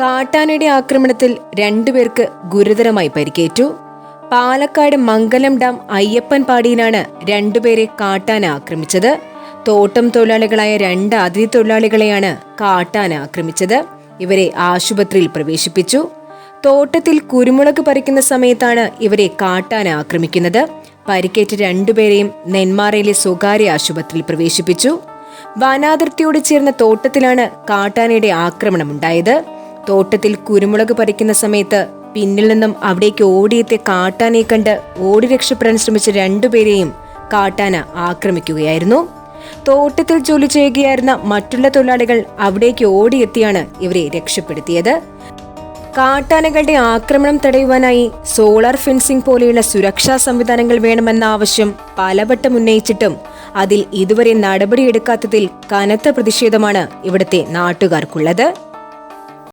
കാട്ടാനയുടെ ആക്രമണത്തിൽ രണ്ടുപേർക്ക് ഗുരുതരമായി പരിക്കേറ്റു. പാലക്കാട് മംഗലം ഡാം അയ്യപ്പൻ പാടിയിലാണ് രണ്ടുപേരെ കാട്ടാന ആക്രമിച്ചത്. തോട്ടം തൊഴിലാളികളായ രണ്ട് അതിഥി തൊഴിലാളികളെയാണ് കാട്ടാന ആക്രമിച്ചത്. ഇവരെ ആശുപത്രിയിൽ പ്രവേശിപ്പിച്ചു. തോട്ടത്തിൽ കുരുമുളക് പറിക്കുന്ന സമയത്താണ് ഇവരെ കാട്ടാന ആക്രമിക്കുന്നത്. പരിക്കേറ്റ രണ്ടുപേരെയും നെന്മാറയിലെ സ്വകാര്യ ആശുപത്രിയിൽ പ്രവേശിപ്പിച്ചു. വനാതിർത്തിയോട് ചേർന്ന തോട്ടത്തിലാണ് കാട്ടാനയുടെ ആക്രമണമുണ്ടായത് തോട്ടത്തിൽ കുരുമുളക് പറിക്കുന്ന സമയത്ത് പിന്നിൽ നിന്നും അവിടേക്ക് ഓടിയെത്തിയ കാട്ടാനയെ കണ്ട് ഓടി രക്ഷപ്പെടാൻ ശ്രമിച്ച രണ്ടുപേരെയും കാട്ടാന ആക്രമിക്കുകയായിരുന്നു. തോട്ടത്തിൽ ജോലി ചെയ്യുകയായിരുന്ന മറ്റുള്ള തൊഴിലാളികൾ അവിടേക്ക് ഓടിയെത്തിയാണ് ഇവരെ രക്ഷപ്പെടുത്തിയത്. കാട്ടാനകളുടെ ആക്രമണം തടയുവാനായി സോളാർ ഫെൻസിംഗ് പോലെയുള്ള സുരക്ഷാ സംവിധാനങ്ങൾ വേണമെന്ന ആവശ്യം പലവട്ടം ഉന്നയിച്ചിട്ടും അതിൽ ഇതുവരെ നടപടിയെടുക്കാത്തതിൽ കനത്ത പ്രതിഷേധമാണ് ഇവിടുത്തെ നാട്ടുകാർക്കുള്ളത്.